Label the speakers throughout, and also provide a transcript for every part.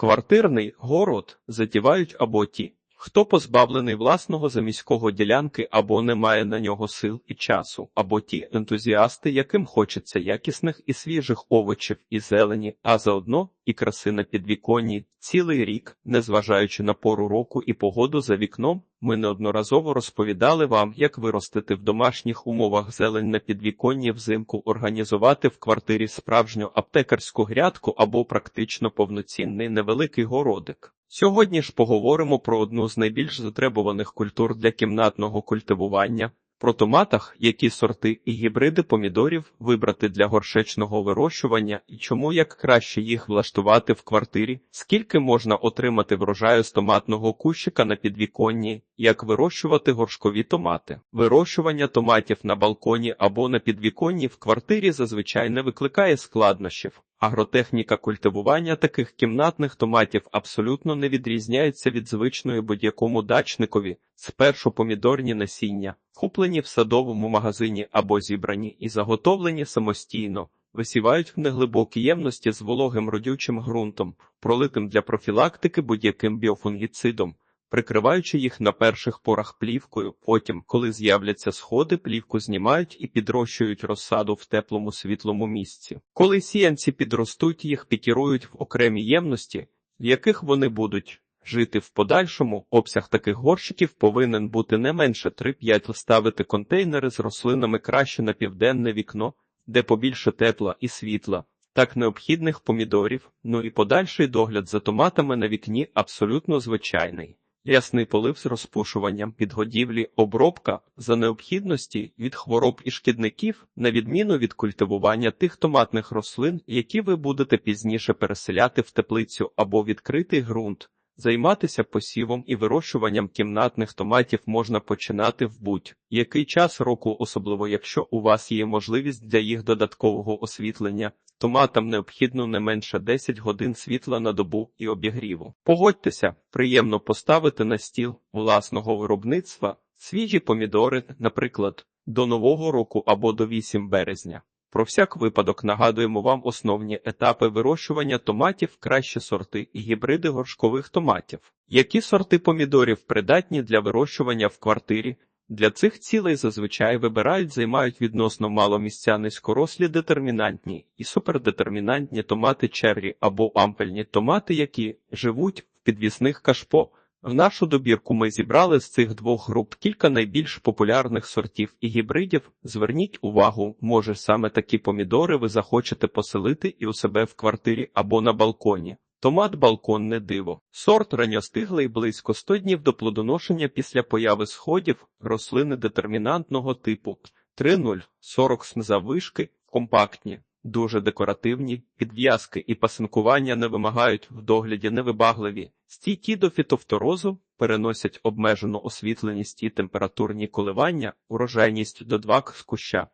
Speaker 1: Квартирний город затівають або ті, хто позбавлений власного заміського ділянки або не має на нього сил і часу, або ті ентузіасти, яким хочеться якісних і свіжих овочів і зелені, а заодно і краси на підвіконні цілий рік, незважаючи на пору року і погоду за вікном, ми неодноразово розповідали вам, як виростити в домашніх умовах зелень на підвіконні взимку, організувати в квартирі справжню аптекарську грядку або практично повноцінний невеликий городик. Сьогодні ж поговоримо про одну з найбільш затребуваних культур для кімнатного культивування. Про томатах, які сорти і гібриди помідорів вибрати для горшечного вирощування і чому як краще їх влаштувати в квартирі, скільки можна отримати врожаю з томатного кущика на підвіконні, як вирощувати горшкові томати. Вирощування томатів на балконі або на підвіконні в квартирі зазвичай не викликає складнощів. Агротехніка культивування таких кімнатних томатів абсолютно не відрізняється від звичної будь-якому дачникові, спершу помідорні насіння, куплені в садовому магазині або зібрані і заготовлені самостійно, висівають в неглибокій ємності з вологим родючим ґрунтом, пролитим для профілактики будь-яким біофунгіцидом. Прикриваючи їх на перших порах плівкою, потім, коли з'являться сходи, плівку знімають і підрощують розсаду в теплому світлому місці. Коли сіянці підростуть, їх пікірують в окремі ємності, в яких вони будуть жити в подальшому. Обсяг таких горщиків повинен бути не менше 3-5 ставити контейнери з рослинами краще на південне вікно, де побільше тепла і світла. Так необхідних помідорів, ну і подальший догляд за томатами на вікні абсолютно звичайний. Ясний полив з розпушуванням підгодівлі, обробка за необхідності від хвороб і шкідників, на відміну від культивування тих томатних рослин, які ви будете пізніше переселяти в теплицю або відкритий ґрунт. Займатися посівом і вирощуванням кімнатних томатів можна починати в будь-який час року, особливо якщо у вас є можливість для їх додаткового освітлення. Томатам необхідно не менше 10 годин світла на добу і обігріву. Погодьтеся, приємно поставити на стіл власного виробництва свіжі помідори, наприклад, до нового року або до 8 березня. Про всяк випадок нагадуємо вам основні етапи вирощування томатів, кращі сорти і гібриди горшкових томатів. Які сорти помідорів придатні для вирощування в квартирі? Для цих цілей зазвичай вибирають, займають відносно мало місця низькорослі детермінантні і супердетермінантні томати черрі або ампельні томати, які живуть в підвісних кашпо. В нашу добірку ми зібрали з цих двох груп кілька найбільш популярних сортів і гібридів. Зверніть увагу, може саме такі помідори ви захочете поселити і у себе в квартирі або на балконі. Томат балконне диво. Сорт ранньостиглий близько 100 днів до плодоношення після появи сходів, рослини детермінантного типу 3-0, 40 см заввишки, компактні, дуже декоративні, підв'язки і пасинкування не вимагають в догляді невибагливі, стійкі до фітофторозу, переносять обмежену освітленість і температурні коливання, урожайність до 2 з куща.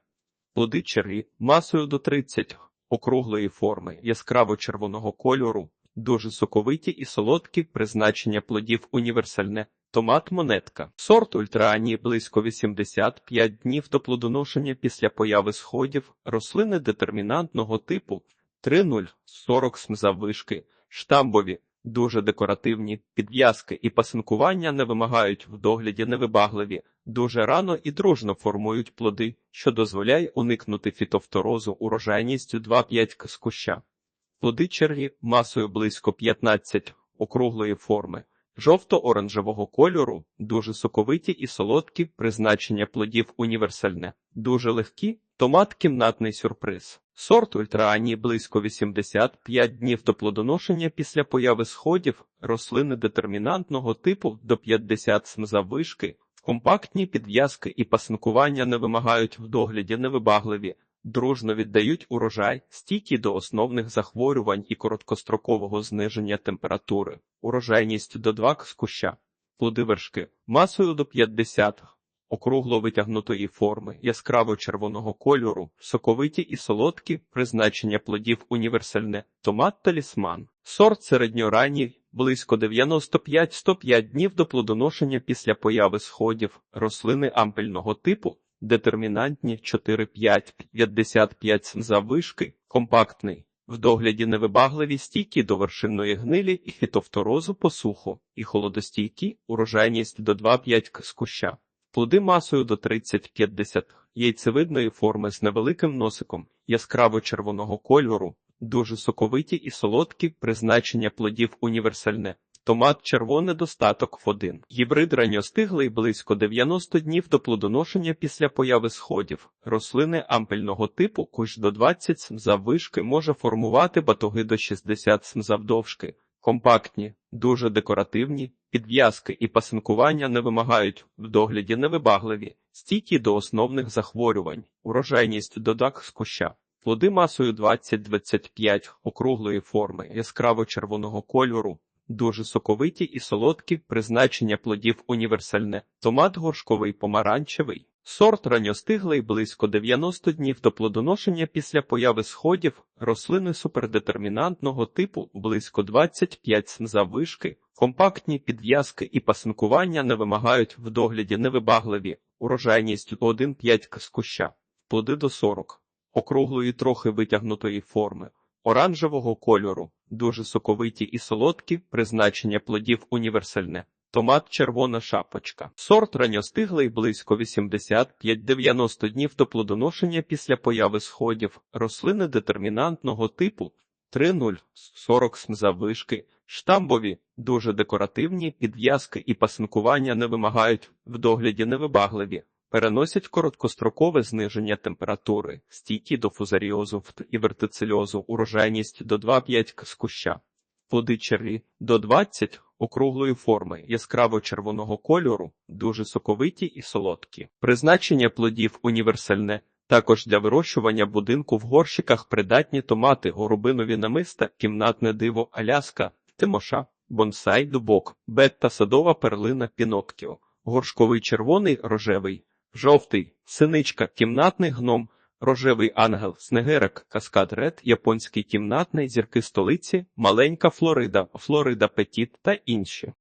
Speaker 1: Плоди черві масою до 30, округлої форми, яскраво червоного кольору, дуже соковиті і солодкі, призначення плодів універсальне, томат монетка. Сорт ультраанії близько 85 днів до плодоношення після появи сходів, рослини детермінантного типу 3-0, 40 см заввишки, штамбові, дуже декоративні, підв'язки і пасинкування не вимагають в догляді невибагливі, дуже рано і дружно формують плоди, що дозволяє уникнути фітофторозу урожайністю 2-5 з куща. Плоди масою близько 15 округлої форми, жовто-оранжевого кольору, дуже соковиті і солодкі, призначення плодів універсальне, дуже легкі, томат кімнатний сюрприз. Сорт ультраанії близько 85 днів до плодоношення після появи сходів, рослини детермінантного типу до 50 см заввишки, компактні підв'язки і пасинкування не вимагають в догляді невибагливі, дружно віддають урожай, стійкі до основних захворювань і короткострокового зниження температури, урожайність до 2 з куща, плоди вершки, масою до 50, округло витягнутої форми, яскраво червоного кольору, соковиті і солодкі, призначення плодів універсальне, томат талісман, сорт середньоранній, близько 95-105 днів до плодоношення після появи сходів, рослини ампельного типу, детермінантні 4-5, 55 заввишки, компактний, В догляді невибагливі стійкі до вершинної гнилі і фітофторозу посуху, і холодостійкі, урожайність до 2-5 з куща. Плоди масою до 30-50, яйцевидної форми з невеликим носиком, яскраво червоного кольору, дуже соковиті і солодкі, призначення плодів універсальне. Томат червоний достаток в один. Гібрид ранньостиглий близько 90 днів до плодоношення після появи сходів. Рослини ампельного типу кущ до 20 см заввишки може формувати батоги до 60 см завдовжки. Компактні, дуже декоративні, підв'язки і пасинкування не вимагають в догляді невибагливі, стійкі до основних захворювань, урожайність додак з куща. Плоди масою 20-25 округлої форми, яскраво червоного кольору, дуже соковиті і солодкі, призначення плодів універсальне, томат горшковий помаранчевий. Сорт ранньостиглий близько 90 днів до плодоношення після появи сходів, рослини супердетермінантного типу близько 25 см заввишки, компактні підв'язки і пасинкування не вимагають в догляді невибагливі, урожайність 1,5 к з куща, плоди до 40, округлої трохи витягнутої форми, оранжевого кольору, дуже соковиті і солодкі, призначення плодів універсальне. Томат червона шапочка. Сорт ранньостиглий близько 85-90 днів до плодоношення після появи сходів. Рослини детермінантного типу 3,0 40 см заввишки. Штамбові, дуже декоративні, підв'язки і пасинкування не вимагають в догляді невибагливі. Переносять короткострокове зниження температури, стійкі до фузаріозу і вертицельозу, урожайність до 2,5 к з куща. Плоди черві до 20 округлої форми, яскраво червоного кольору, дуже соковиті і солодкі. Призначення плодів універсальне. Також для вирощування будинку в горщиках придатні томати, горобинові намиста, кімнатне диво, аляска, тимоша, бонсай, дубок, бетта, садова перлина, піноктіо, горшковий червоний, рожевий, жовтий, синичка, кімнатний гном, рожевий ангел, снегирик, каскад ред, японський кімнатний, зірки столиці, маленька Флорида, Флорида Петіт та інші.